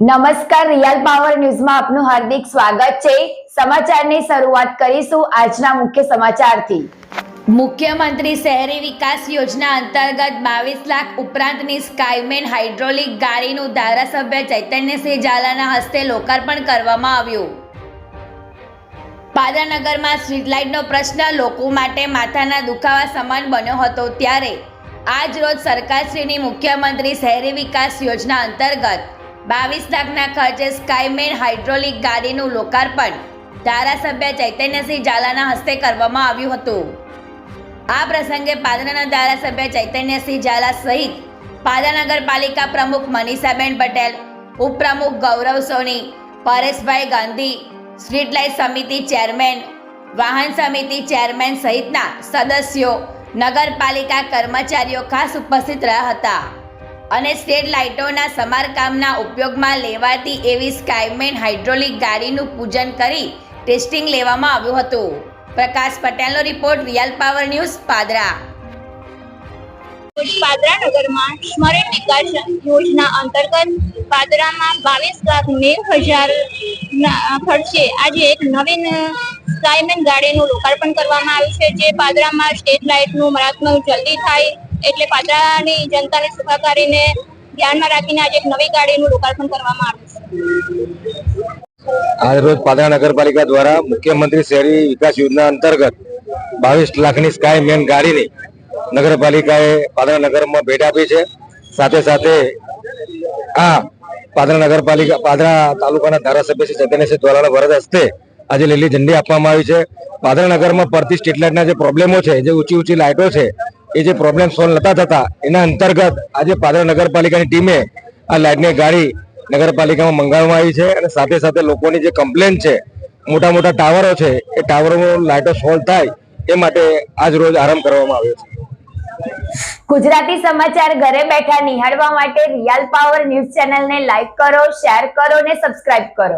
નમસ્કાર real power ન્યૂઝમાં આપનું હાર્દિક સ્વાગત છે. સમાચારની શરૂઆત કરીશું આજના મુખ્ય સમાચારથી. મુખ્યમંત્રી શહેરી વિકાસ યોજના અંતર્ગત બાવીસ લાખ ઉપરાંતની સ્કાયમેન હાઇડ્રોલિક ગાડીનું ધારાસભ્ય ચૈતન્યસિંહ ઝાલાના હસ્તે લોકાર્પણ કરવામાં આવ્યું. પાદરાનગરમાં સ્ટ્રીટ લાઇટનો પ્રશ્ન લોકો માટે માથાના દુખાવા સમાન બન્યો હતો ત્યારે. આજ રોજ સરકારશ્રીની મુખ્યમંત્રી શહેરી વિકાસ યોજના અંતર્ગત બાવીસ લાખના ખર્ચે સ્કાયમેન હાઇડ્રોલિક ગાડીનું લોકાર્પણ. ધારાસભ્ય ચૈતન્યસિંહ ઝાલાના હસ્તે કરવામાં આવ્યું હતું. આ પ્રસંગે પાદરાના ધારાસભ્ય ચૈતન્યસિંહ ઝાલા સહિત પાદરા નગરપાલિકા પ્રમુખ મનીષાબેન પટેલ, ઉપપ્રમુખ ગૌરવ સોની, પરેશભાઈ ગાંધી, સ્ટ્રીટ લાઇટ સમિતિ ચેરમેન, વાહન સમિતિ ચેરમેન સહિતના સદસ્યો, નગરપાલિકા કર્મચારીઓ ખાસ ઉપસ્થિત રહ્યા હતા. અને સ્ટેટ લાઇટોના સમારકામના ઉપયોગમાં લેવાતી એવી સ્કાયમેન હાઇડ્રોલિક ગાડીનું પૂજન કરી ટેસ્ટિંગ લેવામાં આવ્યું હતું. પ્રકાશ પટેલનો report real power news Padra. Padra નગરમાં સ્મરણ વિકાસ યોજના અંતર્ગત પાદરામાં બાવીસ લાખ નેવ હજાર ખર્ચે આજે એક નવીન સ્કાયમેન ગાડીનું લોકાર્પણ કરવામાં આવ્યું છે, જે પાદરામાં સ્ટેટ લાઇટનું મરાત્મક જલ્દી થાય એટલે પાટણની જનતાની સુખાકારીને ધ્યાનમાં રાખીને આજે એક નવી ગાડીનું લોકાર્પણ કરવામાં આવ્યું છે. આજરોજ પાદરા નગરપાલિકા દ્વારા મુખ્યમંત્રી શહેરી વિકાસ યોજના અંતર્ગત બાવીસ લાખની સ્કાય મેન ગાડીની નગરપાલિકાએ પાદરા નગરમાં ભેટ આપી છે. સાથે સાથે આ પાદરા નગરપાલિકા પાદરા તાલુકાના ધારાસભ્ય શ્રી ચૈતન્યસિંહ દ્વારાના વરદ હસ્તે આજે લીલી ઝંડી આપવામાં આવી છે. પાદરા નગરમાં પડતી સ્ટ્રીટ લાઇટના જે પ્રોબ્લેમો છે, જે ઊંચી ઊંચી લાઇટો છે એ જે પ્રોબ્લેમ સોલ્વ નતા થતા, એના અંતર્ગત આજે પાદરા નગરપાલિકાની ટીમે આ લાઇટની ગાડી નગરપાલિકામાં મંગાવવામાં આવી છે અને સાથે સાથે લોકોની જે કમ્પ્લેન છે, મોટા મોટા ટાવરો છે, એ ટાવરો લાઇટો સોલ્વ થાય એ માટે આજ રોજ આરંભ કરવામાં આવ્યો છે. ગુજરાતી સમાચાર ઘરે બેઠા નિહાળવા માટે રિયલ પાવર ન્યૂઝ ચેનલને લાઈક કરો શેર કરો ને સબસ્ક્રાઇબ કરો.